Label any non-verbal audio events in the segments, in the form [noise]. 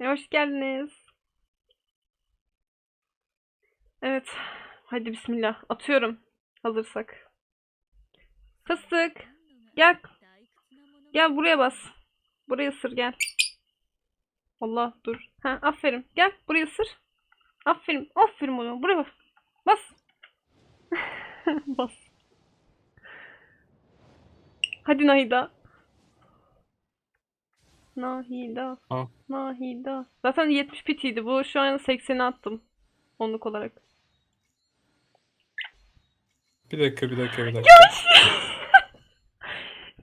Hoş geldiniz. Evet. Hadi bismillah. Atıyorum. Hazırsak. Fıstık. Gel. Gel buraya bas. Buraya sır gel. Allah dur. Ha aferin. Gel buraya sır. Aferin. Aferin ona. Buraya bas. Bas. [laughs] bas. Hadi Nahida. Nahida. Ha. Nahida. Zaten 70 pitiydi. Bu şu an 80'e attım. Onluk olarak. Bir dakika bir dakika bir dakika.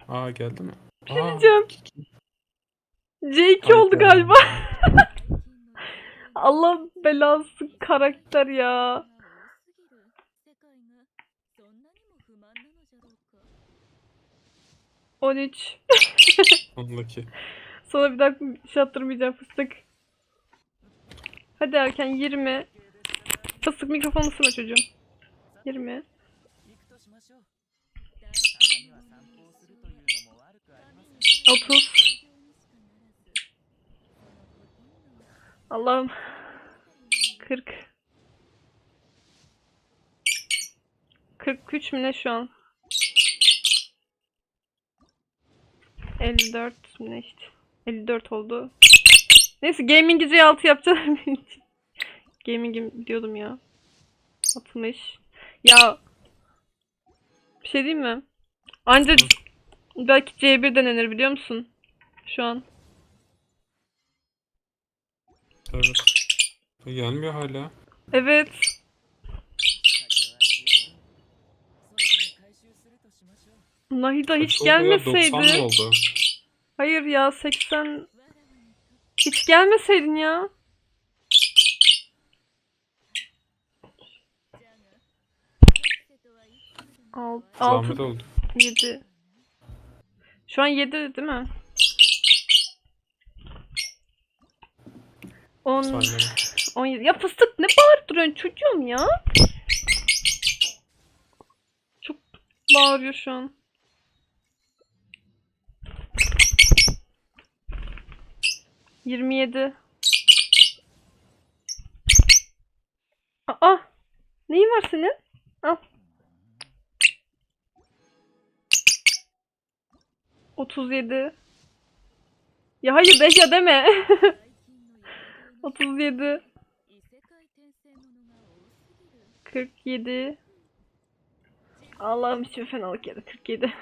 [laughs] Aa geldi mi? Aa, diyeceğim. C2 oldu Hayda. galiba. [laughs] Allah belası karakter ya. 13. Unlucky. [laughs] Sana bir bir şey attırmayacağım fıstık. Hadi erken 20. Fıstık mikrofonu ısına çocuğum. 20. 30. Allah'ım. 40. 43 mü ne şu an? 54 mü ne işte? 54 oldu. Neyse gaming geceyi 6 yapacağım. [laughs] Gaming'im diyordum ya. 60. Ya bir şey diyeyim mi? Anca belki C1 denenir biliyor musun? Şu an. Evet. Gelmiyor hala. Evet. Nahida hiç Kaç oldu ya? 90 mı gelmeseydi. oldu? Hayır ya 80 hiç gelmeseydin ya. Alt, 6 oldu. 7 Şu an 7 değil mi? 10 Saymadım. 17 Ya fıstık ne bağırıp duruyorsun çocuğum ya? Çok bağırıyor şu an. Yirmi yedi. Aa! Neyin var senin? Al. Otuz yedi. Ya hayır de ya deme. [laughs] Otuz yedi. 47 Allah'ım hiçbir fenalık yedi 47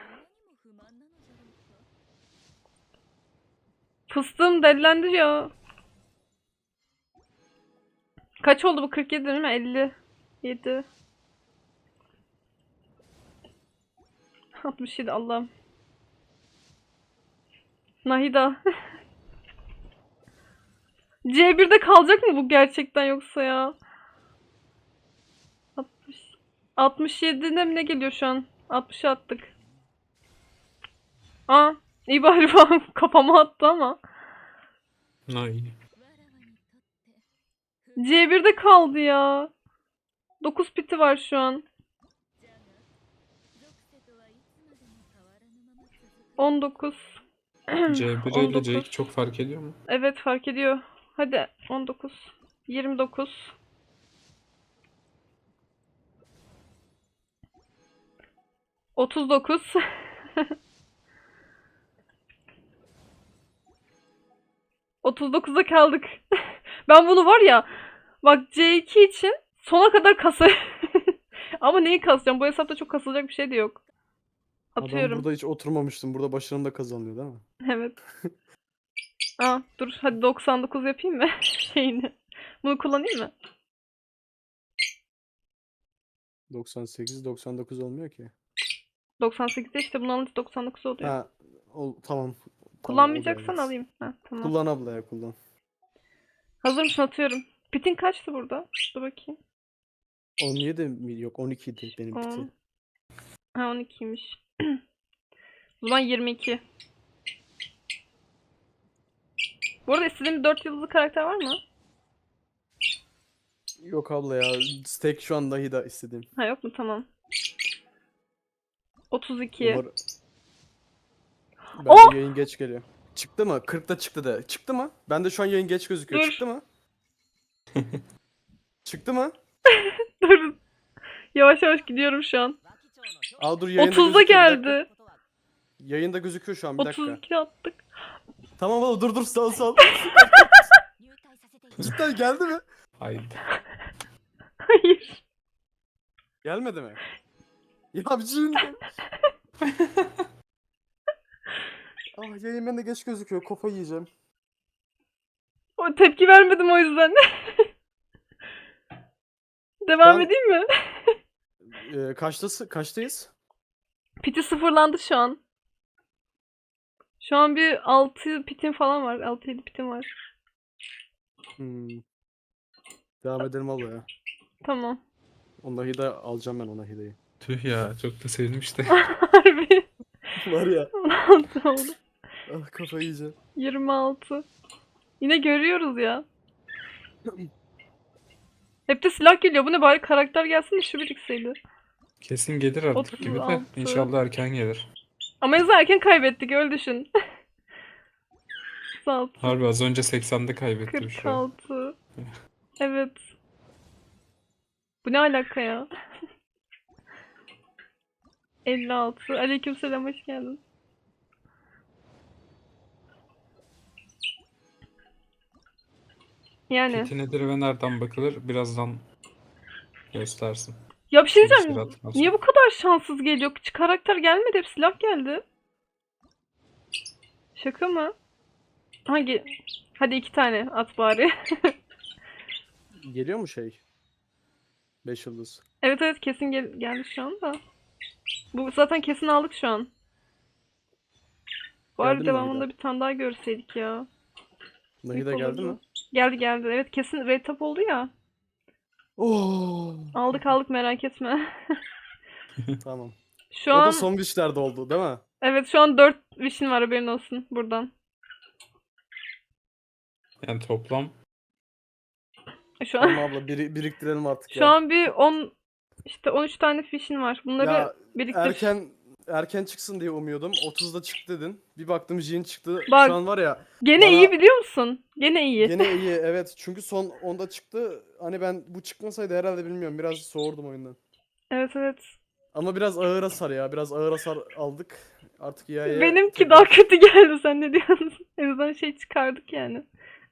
Fıstığım delilendi Kaç oldu bu 47 değil mi? 57 67 Allah'ım. Nahida. [laughs] C1'de kalacak mı bu gerçekten yoksa ya? 60 67'de mi ne geliyor şu an? 60'a attık. Aa, iyi bari falan [laughs] kafama attı ama. İyi. C1'de kaldı ya. 9 piti var şu an. 19. C1 ile 19. C2 çok fark ediyor mu? Evet fark ediyor. Hadi 19. 29. Otuz dokuz. [laughs] Otuz dokuza kaldık. [laughs] Ben bunu var ya bak C2 için sona kadar kasa [laughs] Ama neyi kasacağım? Bu hesapta çok kasılacak bir şey de yok. Adam Atıyorum. burada hiç oturmamıştım. Burada başarım da kazanıyor değil mi? [laughs] Evet. Aa, dur hadi 99 yapayım mı şeyini? Bunu kullanayım mı? 98, 99 olmuyor ki. 98'de işte bunu alınca 99 oluyor. Ha, o, tamam. Kullanmayacaksan alayım. Ha, tamam. Kullan abla ya kullan. Hazır mısın atıyorum. Pitin kaçtı burada? Dur bakayım. 17 mi? Yok 12 idi benim On. piti. Ha 12'ymiş. [clears throat] o zaman 22. Bu arada istediğin bir 4 yıldızlı karakter var mı? Yok abla ya. Stack şu an dahi da istediğim. Ha yok mu? Tamam. 32. Umar... Oh! Bence yayın geç geliyor. Çıktı mı? 40'ta çıktı de. Çıktı mı? Ben de şu an yayın geç gözüküyor. Dur. Çıktı mı? [laughs] çıktı mı? Dur. Yavaş yavaş gidiyorum şu an. Aa dur yayında 30'da gözüküyor, bir dakika. geldi. Yayında gözüküyor şu an bir dakika. 32 attık. Tamam oğlum dur dur sal sal. [laughs] Cidden geldi mi? Haydi. Hayır. Gelmedi mi? Ya bir şey. [laughs] ah yayın bende geç gözüküyor. Kafa yiyeceğim. O tepki vermedim o yüzden. [laughs] Devam Ben- edeyim mi? [laughs] Ee, kaçtası, kaçtayız? Piti sıfırlandı şu an. Şu an bir 6 pitim falan var. 6-7 pitim var. Hmm. Devam edelim abla ya. Tamam. O Nahida alacağım ben o Nahida'yı. Tüh ya çok da sevmiş de. [laughs] Harbi. Var ya. 16 oldu. Ah kafayı yiyeceğim. 26. Yine görüyoruz ya. Hep de silah geliyor. Bu ne bari karakter gelsin de şu birikseydi. Kesin gelir artık gibi de. 36. İnşallah erken gelir. Ama en erken kaybettik öyle düşün. 36. Harbi az önce 80'de kaybettim şu an. 46. [laughs] Evet. Bu ne alaka ya? [laughs] 56. Aleykümselam hoş geldin. Yani. Peki nedir ve nereden bakılır? Birazdan göstersin. Ya bir şey diyeceğim. Niye bu kadar şanssız geliyor? Hiç karakter gelmedi. Hep silah geldi. Şaka mı? Hangi? Hadi iki tane at bari. [laughs] Geliyor mu şey? 5 yıldız. evet evet kesin gel geldi şu anda. Bu zaten kesin aldık şu an. Bari devamında bir tane daha görseydik ya. Büyük geldi mi? Geldi geldi. Evet kesin red top oldu ya. Oo. Aldık aldık merak etme. [laughs] Tamam. Şu o an da son dişlerde oldu değil mi? evet şu an 4 vision var haberin olsun buradan. Yani toplam Şu an Tamam abla biri, biriktirelim artık Şu ya. an bir 10 işte 13 tane fish'in var. Bunları Ya, biriktir. Erken erken çıksın diye umuyordum. 30'da çıktı dedin. Bir baktım Jin çıktı. Bak, Şu an var ya Gene bana- iyi biliyor musun? Gene iyi. Gene [laughs] iyi evet çünkü son onda çıktı. Hani ben bu çıkmasaydı herhalde bilmiyorum biraz soğurdum oyundan. Evet evet. Ama biraz ağır hasar ya. Biraz ağır hasar aldık. Artık ya Benimki daha kötü geldi sen ne diyorsun? [laughs] En azından şey çıkardık yani.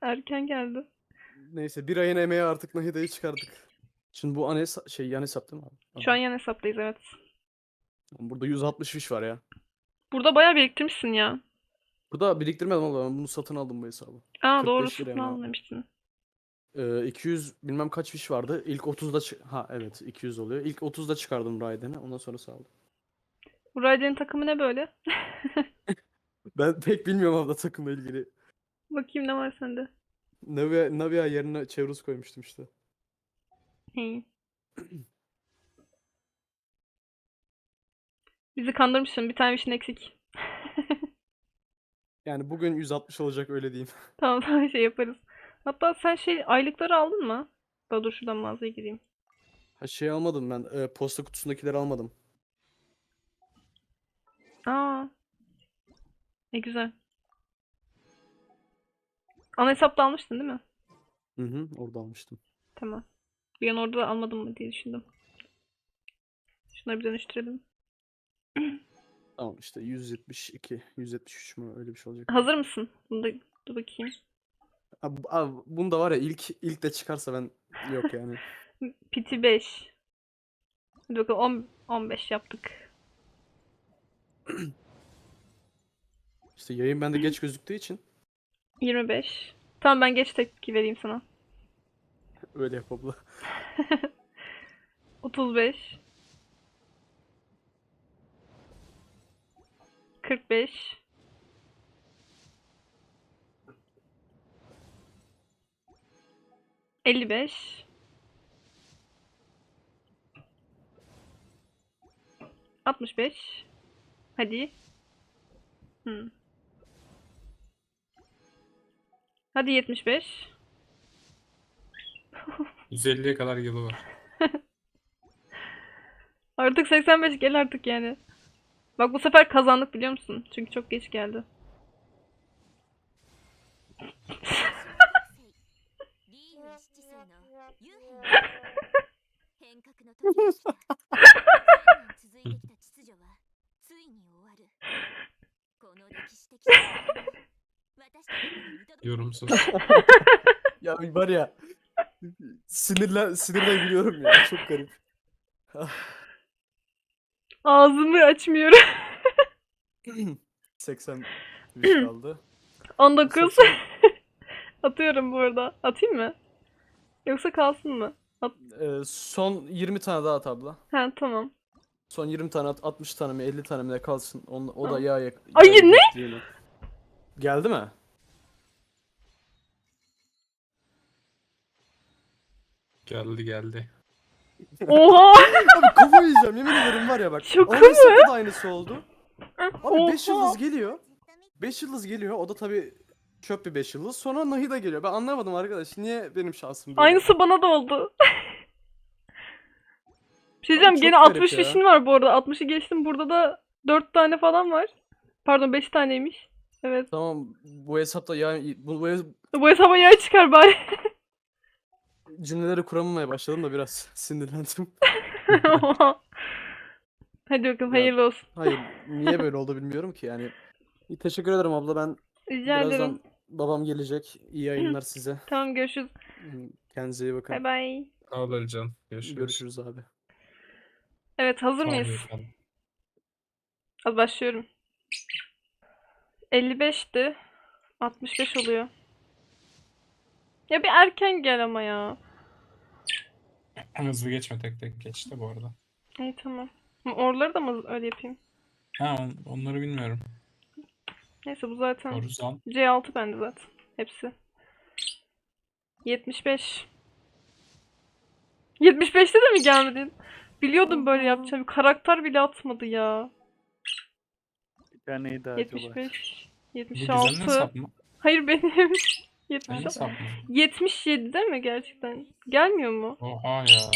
Erken geldi. Neyse bir ayın emeği artık Nahida'yı çıkardık. Şimdi bu an şey yan hesap değil mi abi? Şu an yan hesaptayız evet. Burada 160 fiş var ya. Burada bayağı biriktirmişsin ya. Burada biriktirmedim ben bunu satın aldım bu hesabı. Aa doğru 45 liraya satın mı aldım aldın? demiştin. Ee, 200 bilmem kaç fiş vardı. İlk 30'da çı- ha evet 200 oluyor. İlk 30'da çıkardım Raiden'i. Ondan sonra saldım. Bu Raiden'in takımı ne böyle? [laughs] Ben pek bilmiyorum abla takımla ilgili. Bakayım ne var sende. Navia, Navia yerine Chevrus koymuştum işte. Hey. [clears throat] Bizi kandırmışsın. Bir tane fish'in eksik. [laughs] Yani bugün 160 olacak öyle diyeyim. [laughs] Tamam tamam şey yaparız. Hatta sen şey aylıkları aldın mı? Daha dur şuradan mağazaya gireyim. Ha şey almadım ben. e, posta kutusundakileri almadım. Aa. Ne güzel. Ana hesapta almıştın değil mi? Hı hı orada almıştım. Tamam. Bir an orada da almadım mı diye düşündüm. Şunları bir dönüştürelim. [laughs] Tamam işte 172, 173 mü öyle bir şey olacak. Hazır mısın? Bunu da dur bakayım. Abi, abi bunda var ya ilk ilk de çıkarsa ben yok yani. [laughs] Piti 5. Hadi bakalım 10, 15 yaptık. [clears throat] İşte yayın bende geç gözüktüğü için 25. Tamam ben geç tepki vereyim sana. öyle yap abla. [laughs] 35. 45. Elli beş. Altmış beş. Hadi. Hmm. Hadi yetmiş beş. [laughs] 150'ye kadar yılı var. Artık 85 gel artık yani. Bak bu sefer kazandık biliyor musun? Çünkü çok geç geldi. Yorumsuz. [laughs] ya var ya sinirle sinirle gülüyorum ya çok garip. Ah. Ağzımı açmıyorum. [laughs] 80 bir [clears throat] kaldı. 19. 80 [laughs] Atıyorum bu arada. Atayım mı? Yoksa kalsın mı? Ee, son 20 tane daha at abla. Ha tamam. Son 20 tane at 60 tane mi 50 tane mi ne kalsın. On, o da yağ yak. Ay, yağ ne? bekliyor. Geldi mi? Geldi geldi. Oha! Abi kafayı yiyeceğim yemin ederim var ya bak. Şaka hesapta da aynısı oldu. Abi 5 Oha! yıldız geliyor. 5 yıldız geliyor. O da tabii çöp bir 5 yıldız. Sonra Nahida geliyor. Ben anlamadım arkadaş. Niye benim şansım böyle? Aynısı bana da oldu. [laughs] Bir şey diyeceğim çok gene garip 60 ya. var bu arada. 60'ı geçtim. Burada da 4 tane falan var. Pardon 5 taneymiş. Evet. Tamam bu hesapta ya bu, bu Bu hesaba yay çıkar bari. [laughs] cümleleri kuramamaya başladım da biraz sinirlendim. [laughs] Hadi bakalım Ya, hayırlı olsun. Hayır [laughs] niye böyle oldu bilmiyorum ki yani. İyi, Teşekkür ederim abla ben Rica birazdan ederim. babam gelecek. İyi yayınlar size. [laughs] Tamam görüşürüz. Kendinize iyi bakın. Bay bay. Sağ ol Alican. Görüşürüz. Görüşürüz abi. Evet hazır mıyız? efendim. Hadi başlıyorum. 55'ti. 65 oluyor. Ya bir erken gel ama ya. Hızlı geçme tek tek geçti bu arada. İyi tamam. Ama Oraları da mı öyle yapayım? Ha on- onları bilmiyorum. Neyse bu zaten. Horizon. C6 bende zaten. Hepsi. 75. 75'te de mi gelmedin? Biliyordum böyle yapacağım. Karakter bile atmadı ya. Bir taneydi acaba. 75. Bu gizemli 76. hesap mı? Hayır benim. Benim 76. hesap mı? 77 değil mi gerçekten? Gelmiyor mu? Oha ya.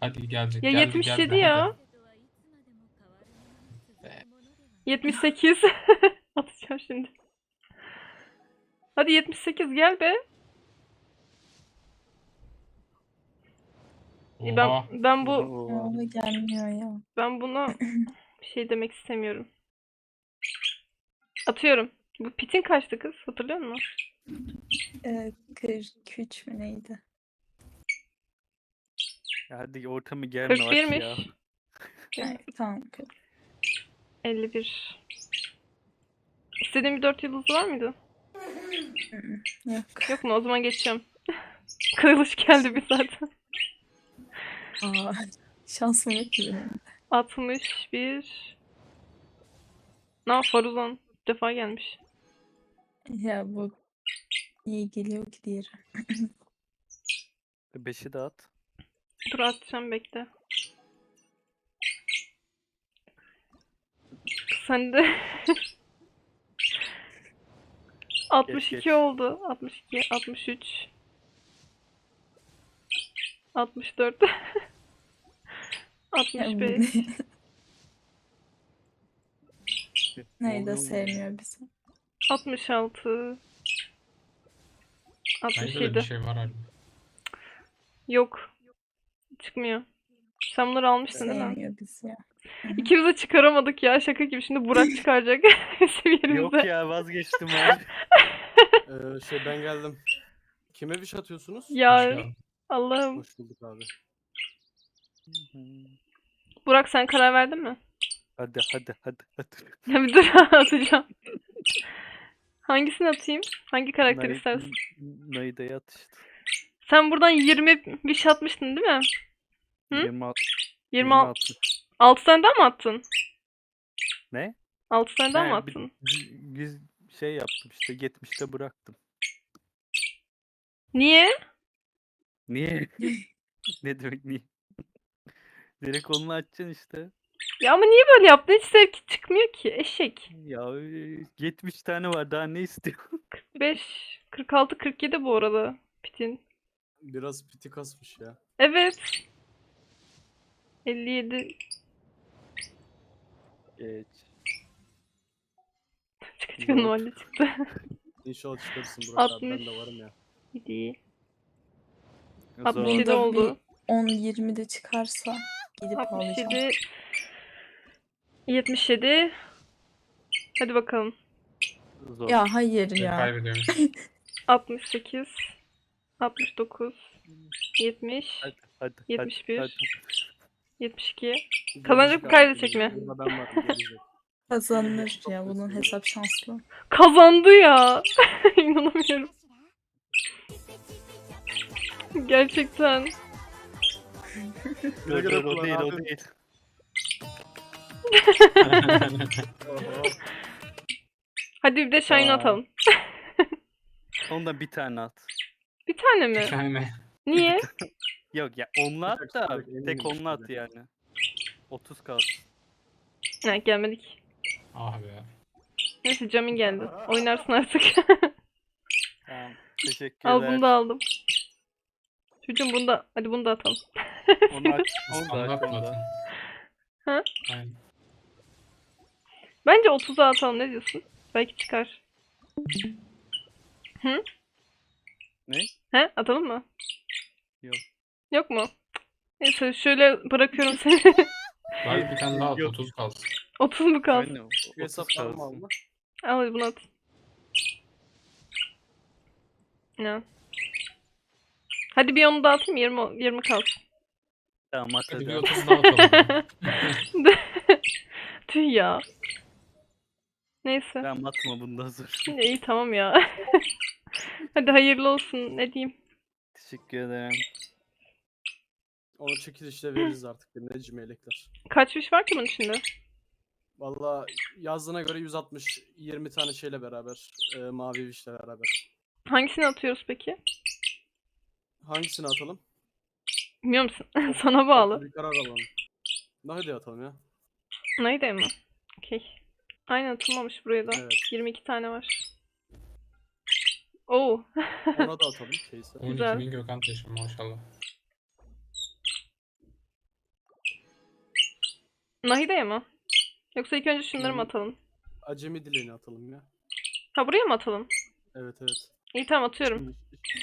Hadi gelecek. Ya geldi, 77 geldi, ya. hadi. [laughs] 78. Atacağım şimdi. Hadi 78 gel be. Ben Oha. ben bu Oo. Gelmiyor ya. ben buna [clears throat] bir şey demek istemiyorum. Atıyorum. Bu pitin kaçtı kız? Hatırlıyor musun? Ee, 43 mü neydi? Ya Hadi ortamı germe aç 41'miş. ya. Yani, [laughs] tamam. kırk. 51. İstediğin bir 4 yıldız var mıydı? Yok. Yok mu? O zaman geçeceğim. [laughs] Kırılış geldi bir zaten. Aa, şansım yok benim. 61. Ne Faruzan. Bir defa gelmiş. Ya bu iyi geliyor ki diğeri. Beşi de at. Dur atacağım bekle. Sen de [laughs] 62 geç. oldu. 62, 63. 64. Ya bu 65. ne? [laughs] Neyi de Oğlum. sevmiyor bizi. 66. Bende de 67. bir şey var abi. Yok. Çıkmıyor. Sen bunları almıştın değil mi? Sevmiyor bizi ya. İkimiz de çıkaramadık ya şaka gibi. Şimdi Burak [laughs] çıkaracak [laughs] Yok ya vazgeçtim abi. [laughs] Ee, şey ben geldim. Kime bir şey atıyorsunuz? Ya. Allah'ım. Hoş bulduk abi. Burak sen karar verdin mi? hadi hadi hadi hadi. Ya bir dur atacağım. Hangisini atayım? Hangi karakteri Nay- istersin? Nayda'ya at işte. Sen buradan 20 bir şey atmıştın değil mi? Hı? 26. 26 26. 6 tane daha mı attın? Ne? 6 tane daha mı bir- attın? bir- Yüz şey yaptım işte 70'te bıraktım. Niye? Niye? [laughs] ne demek niye? Direkt onu açacaksın işte. Ya ama niye böyle yaptın? Hiç zevki çıkmıyor ki. Eşek. Ya e, 70 tane var daha ne istiyorsun? 5, 46, 47 bu arada. Pitin. Biraz piti kasmış ya. Evet. 57 Geç. [laughs] çıkı çıkı Yok. numarayla çıktı. [laughs] İnşallah çıkarırsın Burak abi ben 60. de varım ya. İyi. Zor. 67 Bunda oldu. bir 10-20 de çıkarsa gidip alacağım. 67 77 Hadi bakalım. Zor. Ya hayır ya. Kaybediyormuş. 68 69 70 Hadi, hadi, 71. Hadi, 72 Kazanacak mı, kaybedecek mi? Burada ben varım gelecek. Kazanır ya bunun hesap şanslı. Kazandı ya. [laughs] İnanamıyorum. Gerçekten. Dur, dur, o değil, o değil. Oho. [laughs] Hadi bir de Shine Aa. atalım. [laughs] Ondan bir tane at. Bir tane mi? Bir tane. Niye? [laughs] Yok ya onunla at da eminim tek onunla at çıkacak. yani. 30 kalsın. ha, gelmedik. Ah be. Neyse Camin geldi. Oynarsın artık. Tamam. Teşekkürler. Al bunu da aldım. Çocuğum bunu da. Hadi bunu da atalım. Onu aç. Onu da aç. Standart Onu da. atın? Ha? Aynen. Bence 30'a atalım. Ne diyorsun? Belki çıkar. Hı? Ne? He? Atalım mı? Yok. Yok mu? Neyse şöyle bırakıyorum seni. [laughs] Bari bir tane daha at. Yok. 30 kalsın. 30 mu kalsın? Aynen, Şu 30 hesaplar mı kalsın. aldı? Al hadi bunu at. Ne? Hadi bir onu dağıtayım 20 20 kalsın. Tamam at Hadi bir hadi. 30 daha atalım. [laughs] [laughs] Tüh ya. Neyse. Tamam atma bundan sonra. [laughs] İyi tamam ya. [laughs] Hadi hayırlı olsun. Ne diyeyim? Teşekkür ederim. Onu çekilişle veririz artık bir Necmi melekler. Kaç fiş var ki bunun içinde? Valla yazdığına göre 160 20 tane şeyle beraber e, mavi vişle beraber. Hangisini atıyoruz peki? Hangisini atalım? Bilmiyor musun? [laughs] Sana bağlı. Bir karar alalım. Ne hadi atalım ya. Neydi mi? Okey. Aynen atılmamış buraya da. Evet. 22 tane var. Oo. Ona da [laughs] atalım şeyse. 12 Güzel. bin Gökhan taşı maşallah. Nahide'ye mi? Yoksa ilk önce şunları mı atalım? Acemi dileğini atalım ya. Ha buraya mı atalım? Evet evet. İyi tamam atıyorum.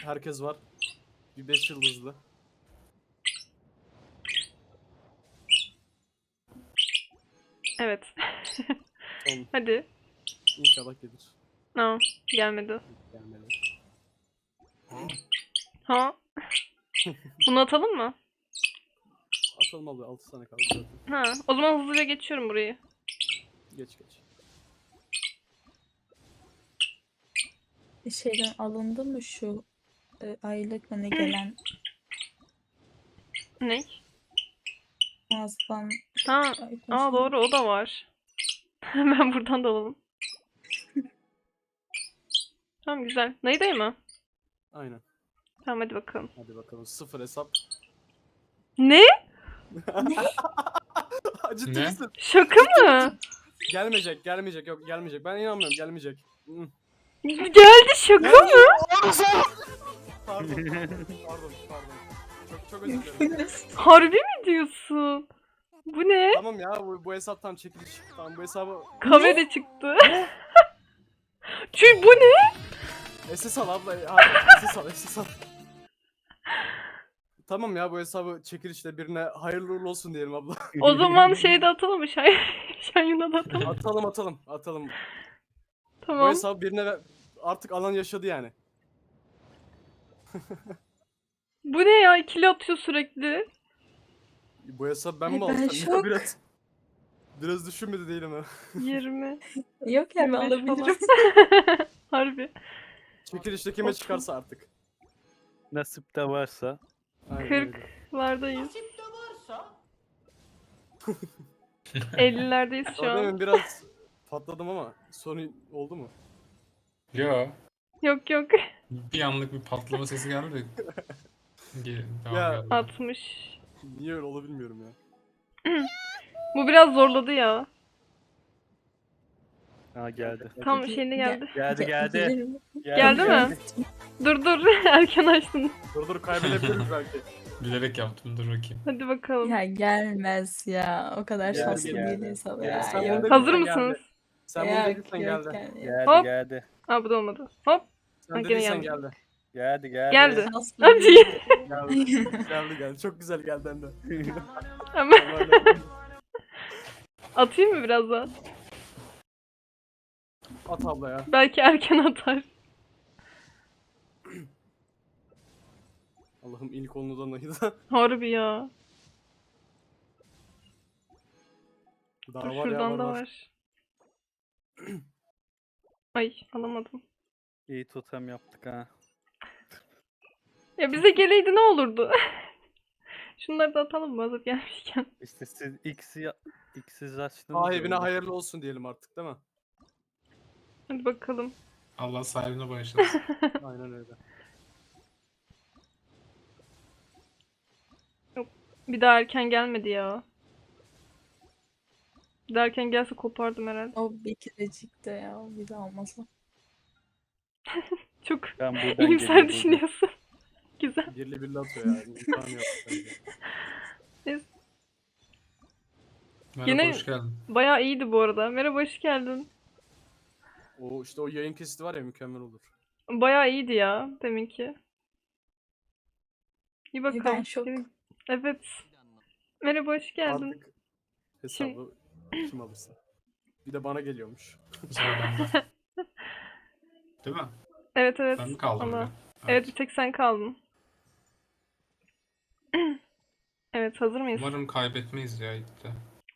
Herkes var. Bir 5 yıldızlı. Evet. [laughs] Tamam. Hadi. İnşallah gelir. Tamam. Gelmedi. Gelmeli. Ha? Bunu atalım mı? Atalım abi 6 tane kaldı zaten. Ha. O zaman hızlıca geçiyorum burayı. Geç geç. Şeyden alındı mı şu e, aylık hani gelen Ne? mağazadan Ha. Ay, Aa konuşamadım. doğru o da var. [laughs] Hemen buradan da alalım. tamam güzel. Nahide'ye mi? Aynen. Tamam hadi bakalım. Hadi bakalım. Sıfır hesap. Ne? [laughs] Ciddi Ne? misin? Şaka mı? Gelmeyecek, gelmeyecek. Yok gelmeyecek. Ben inanmıyorum gelmeyecek. Hı. Geldi şaka mı? Pardon. [laughs] pardon, pardon. Çok çok özür dilerim. Harbi mi diyorsun? Bu ne? tamam ya bu, bu hesap tam çekiliş. Tamam bu hesabı de çıktı. [laughs] Çünkü bu ne? SS al abla. Abi, SS al, SS al. Tamam ya bu hesabı çekilişle birine hayırlı uğurlu olsun diyelim abla. O zaman şeyde atalım mı? Şay [laughs] Şanyun'a da atalım. atalım atalım atalım. Bu Tamam. hesabı birine ver- artık alan yaşadı yani. Bu ne ya? İkili atıyor sürekli. Bu hesabı ben Ay, mi ben alsam? ya? şok. Biraz, biraz düşünmedi değilim ha. [laughs] 20. Yok ya ben 25 falan. alabilirim. [laughs] Harbi. Çekilişte kime Otuz. çıkarsa artık. Nasip de varsa. Aynen 40. öyle. Lardayız. 50'lerdeyiz [laughs] şu an. demin biraz patladım ama sorun oldu mu? Yo. Yok yok. Bir anlık bir patlama sesi geldi. Devam Ya. geldi. 60. Niye öyle oldu bilmiyorum ya. Bu biraz zorladı ya. Ha geldi. Tam şeyine geldi. Geldi Ge- geldi. gelir mi? Geldi mi? Dur dur. [laughs] Erken açtın. Dur dur kaybedebiliriz [laughs] belki. Bilerek yaptım dur bakayım. Hadi bakalım. Ya gelmez ya. O kadar Geldi, şanslı geldi. ama Geldi. ya. Sen yok. Hazır dediysen mısınız? geldi. Sen bunu Yok, dediysen yok, geldi. yani. Geldi Hop. geldi. Aa bu da olmadı. Hop. Sen Ha, gene dediysen geldi. geldi. Geldi geldi. Geldi. Hadi. Geldi. geldi geldi. Çok güzel geldi hem de. Hemen [laughs] atayım mı biraz daha? At abla ya. Belki erken atar. Allah'ım ilk onludan ayıda. Harbi ya. Daha Dur var ya şuradan var, da var. var. [clears throat] Ay alamadım. İyi totem yaptık ha. Ya bize geleydi ne olurdu? [laughs] Şunları da atalım mı hazır gelmişken? İşte siz X'i X'i açtınız. Sahibine hayırlı olsun diyelim artık değil mi? Hadi bakalım. Allah sahibine bağışlasın. [laughs] Aynen öyle. Bir daha erken gelmedi ya. Bir daha erken gelse kopardım herhalde. o bir kerecik de ya bir de olmasa. [laughs] Çok Ben iyimser düşünüyorsun. Güzel. Birli birli atıyor ya. İmkanı yok bence. Merhaba Yine- hoş geldin. Bayağı iyiydi bu arada. Merhaba hoş geldin. O işte o yayın kesiti var ya mükemmel olur. Bayağı iyiydi ya deminki. İyi bakalım. şok. Evet. Merhaba hoş geldin. Artık hesabı kim alırsa. Bir de bana geliyormuş. [laughs] Değil mi? Evet evet. Ben mi kaldım bir de? Evet bir tek sen kaldın. Evet hazır mıyız? Umarım kaybetmeyiz ya ilk de.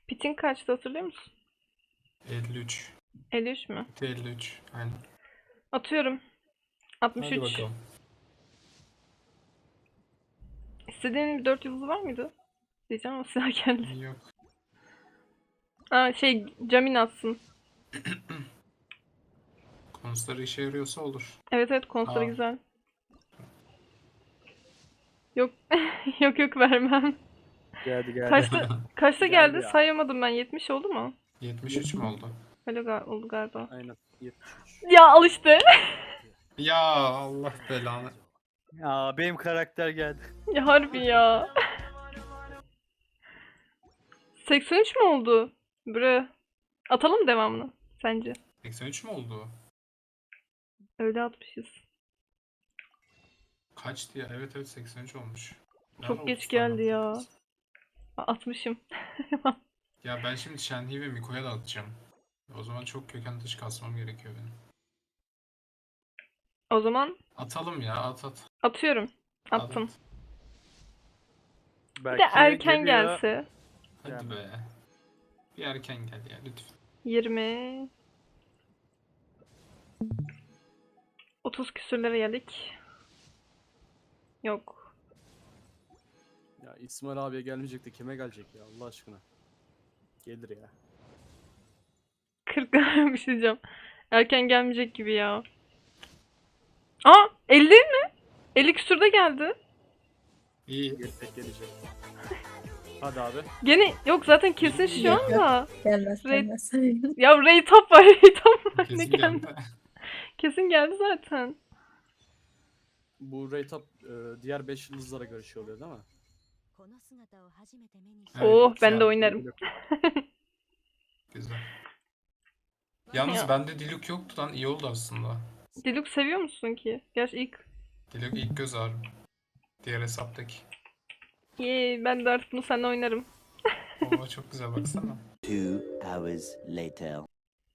Pitin kaçtı hatırlıyor musun? 53. 53 mü? Bitti 53. Aynen. Atıyorum. 63. Hadi bakalım. İstediğin bir 4 yıldızı var mıydı? Diyeceğim ama [laughs] silah geldi. Yok. Aa şey Camin atsın. [clears throat] Konusları işe yarıyorsa olur. Evet evet konusları Aa. güzel. Yok [laughs] yok yok vermem. Geldi geldi. Kaçta [laughs] kaçta Geldi geldi? ya. Sayamadım ben. 70 oldu mu? 73 mü oldu? Öyle ga- oldu galiba. Aynen. 73. Ya al işte. [laughs] Ya Allah belanı. Ya benim karakter geldi. ya harbi ya. 83 mü oldu? Bre. Atalım devamını sence? 83 mü oldu? Öyle atmışız. Kaçtı ya? Evet evet 83 olmuş. Ben Çok geç 30 geldi ya. Atmışım. [laughs] Ya ben şimdi Shenhe ve Miko'ya da atacağım. O zaman çok köken dışı kasmam gerekiyor benim. O zaman Atalım ya at at. atıyorum. At, Attım. at. Bir Belki de erken geliyor. gelse. Hadi Yani. be. Bir erken gel ya lütfen. 20 30 küsürlere geldik. Yok. Ya İsmail abiye gelmeyecek de kime gelecek ya Allah aşkına. Gelir ya. 40 bir şey diyeceğim. Erken gelmeyecek gibi ya. Aa 50 mi? 50 küsürde geldi. İyi. Gelecek gelecek. Hadi abi. Gene yok zaten kesin şu Yok, yok. anda. Gelmez Red- gelmez. [laughs] Ya Ray top var, Ray top var. Ne Kesin geldi? geldi. Kesin geldi zaten bu rate up e, diğer 5 yıldızlara göre şey oluyor değil mi? Oh Evet, ben de oynarım. [laughs] Güzel. Yalnız Ya. bende Diluk yoktu lan iyi oldu aslında. Deluxe seviyor musun ki? Gerçi ilk. Diluk ilk göz ağrım. Diğer hesaptaki. Yay, ben de artık bunu seninle oynarım. Oo çok güzel baksana. [laughs] Two hours later.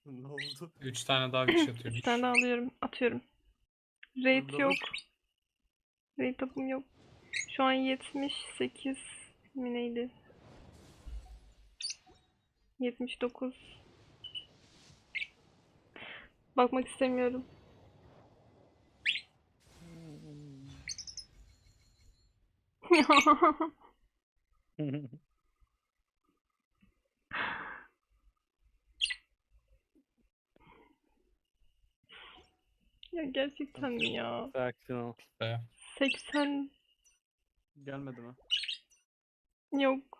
ne oldu? 3 tane daha bir şey Bir atıyormuş. tane daha alıyorum. Atıyorum. Raid Bunda yok. Raid topum yok. Şu an 78 mi neydi? 79. Bakmak istemiyorum. [laughs] ya gerçekten mi ya? Sakin ol. Be. 80 Gelmedi mi? yok.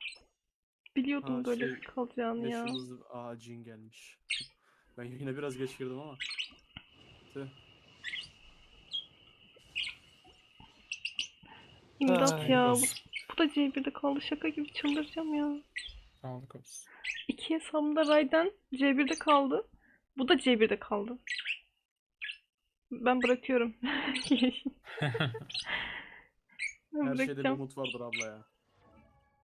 Biliyordum Ha, böyle şey, kalacağını 5 ya. yıldızlı Aa Jin gelmiş. [laughs] Ben yine biraz geç girdim ama. Tüh. İmdat Ay, ya. Bu, olsun. bu da C1'de kaldı. Şaka gibi çıldıracağım ya. Sağlık olsun. İki hesabımda Raiden C1'de kaldı. Bu da C1'de kaldı. Ben bırakıyorum. [laughs] [laughs] ben Her şeyde bir bırakacağım. umut vardır abla ya.